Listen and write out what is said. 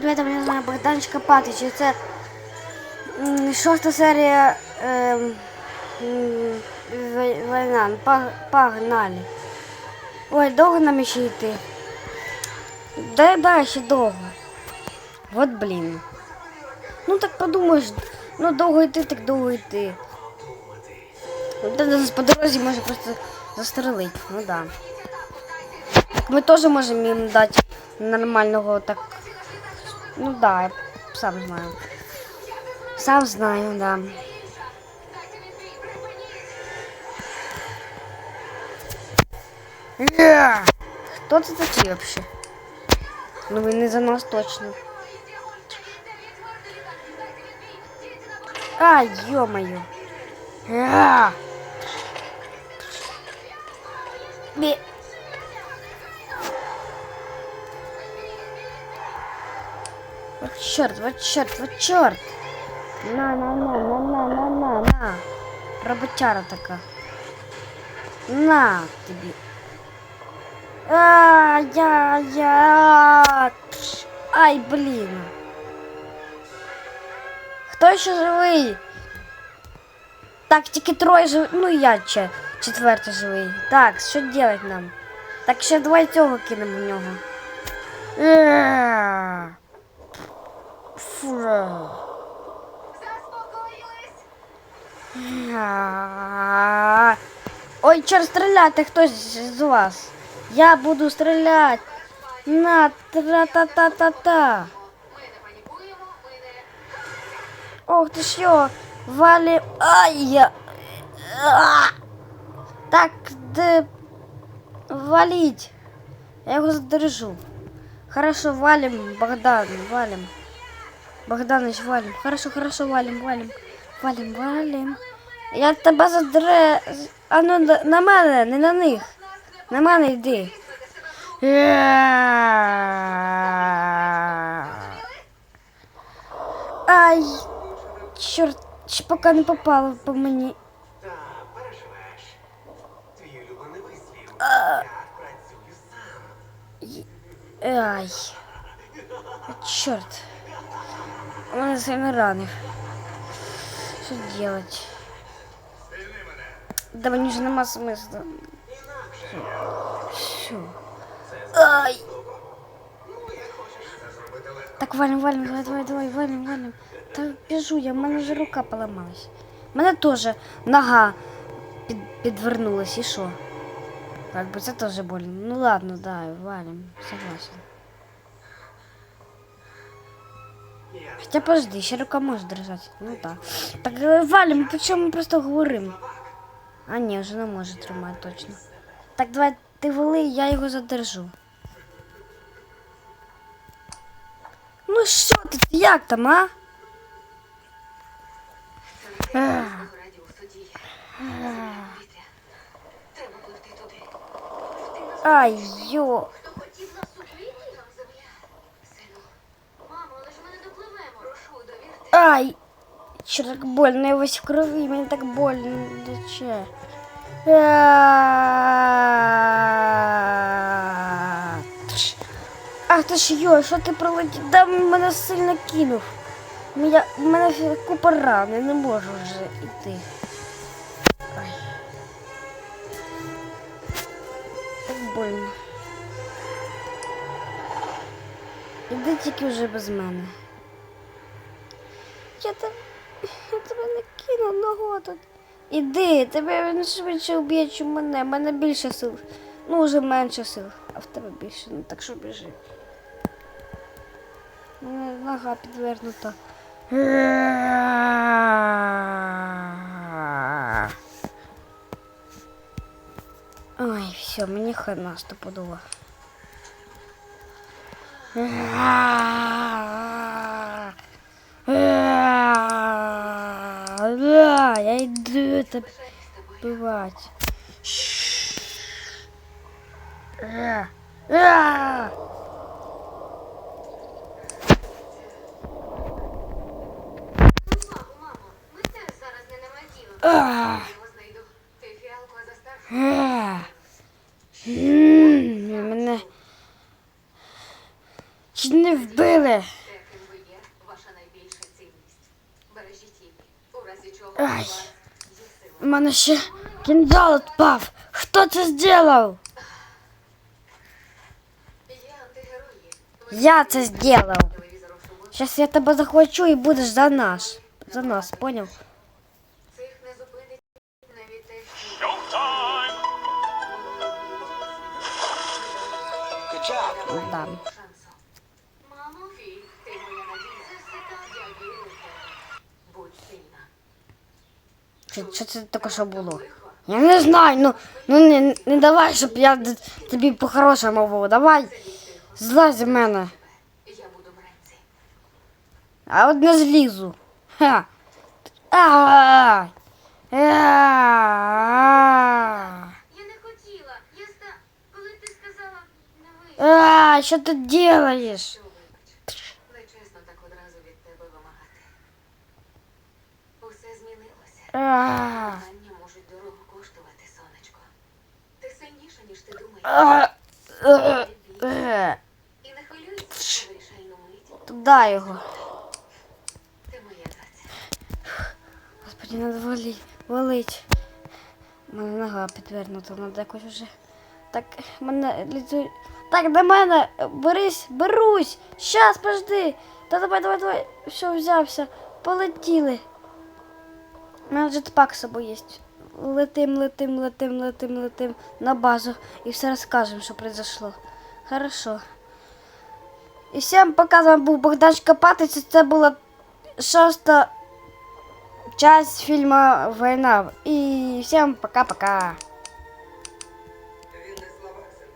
привіт, мене звати Богданчик Патич. і Це шоста серія ем, м, Война. Погнали. Ой, довго нам ще йти? Да, да, ще довго. Вот блін. Ну так подумаєш, ну довго йти, так довго йти. По дорозі може просто застрелить. Ну да. Так ми теж можемо їм дати нормального так. Ну да, я сам знаю. Сам знаю, да. Е! Хто це такий вообще? Ну він не за нас точно. А, ё-моё. А! Вот черт, вот черт, вот черт. На, на, на, на, на, на, на, на. Роботяра така. На тобі. А, я, я. Ай, блін. Хто ще живий? Так, тільки троє живі. Ну я ще четвертий живий. Так, що делать нам? Так ще давай цього кинемо в нього. Е. Фу. А. Ой, чор стріляти хтось з вас. Я буду стріляти. На тра-та-та-та-та. Ох ти що, валі. Ай я. А! Так, де валить. Я його задержу. Хорошо, валим, Богдан, валим. Богданович, валим. Хорошо, хорошо, валим, валим. Валим, валим. Я тебе задре. А ну на- мене, не на них. На мене йди. Ай, чорт, ще поки не попало по мені. Так, переживеш. Он сильно ранив. Що делать? Да мені ж нема смисла. Що? Ай. Так, валим, валим, давай, давай, давай, валим, валим. Та біжу я, в мене вже рука поламалась. У мене теж нога під, підвернулась, і що? Как бы це теж больно. Ну ладно, да, валим, согласен. Хотя подожди, ще рука може держати. Ну так. Так е, валим, причому ми просто говоримо. А ні, вже не може тримати точно. Так давай ти вали, я його задержу. Ну що ти, як там, а? Ай, йо. Ай! Що так больно, я весь в крові, мені так больно. Диче. А, тш. Ах ти ж йо, що ти пролетів? Да мене сильно кинув. Мене, мене купа ран, я не можу вже йти. Так больно. Іди тільки вже без мене. Тебе, я тебе не кину ногу тут. Іди, тебе він швидше вб'є, ніж мене. У мене більше сил. Ну, вже менше сил, а в тебе більше. Ну так що біжи. Мене нога підвернута. Ой, все, мені хана стопудово. добивать. Мене чи не вбили? Ваша найбільша цінність. Бережіть її. У разі чого. У мене ще кінжал відпав. Хто це зробив? Я антигерої. Я це зробив. Телевізор у суботу. Зараз я тебе захвачу і будеш за нас. За нас, поняв? Цих не зупинить навіть те, що Good job. Що, що це таке що було? Я не знаю, ну, ну не, не давай, щоб я тобі по-хорошому був. Давай, злазь з мене. А от не злізу. Ха. А. Я не хотіла. Я ста... Коли ти сказала, не. А, що ти робиш? Нечесно так одразу від тебе вимагати. Усе змінилося. Кохання можуть дорого коштувати, сонечко. Ти сильніша, ніж ти думаєш. І не хвилюйся вирішальну мить. Туди його. Ти моя доця. Господи, надо вали, валить. У мене нога підвернута, надо якось вже. Так, мене лізу. Так, до мене. Берись, берусь. Щас, подожди. Та давай, давай, давай. Все, взявся. Полетіли. У мене джетпак з собою є. Летим, летим, летим, летим, летим на базу. І все розкажемо, що произошло. Хорошо. І всім пока, з вами був Богдан Шкапатець. Це була шоста часть фильма «Война». И всем пока-пока.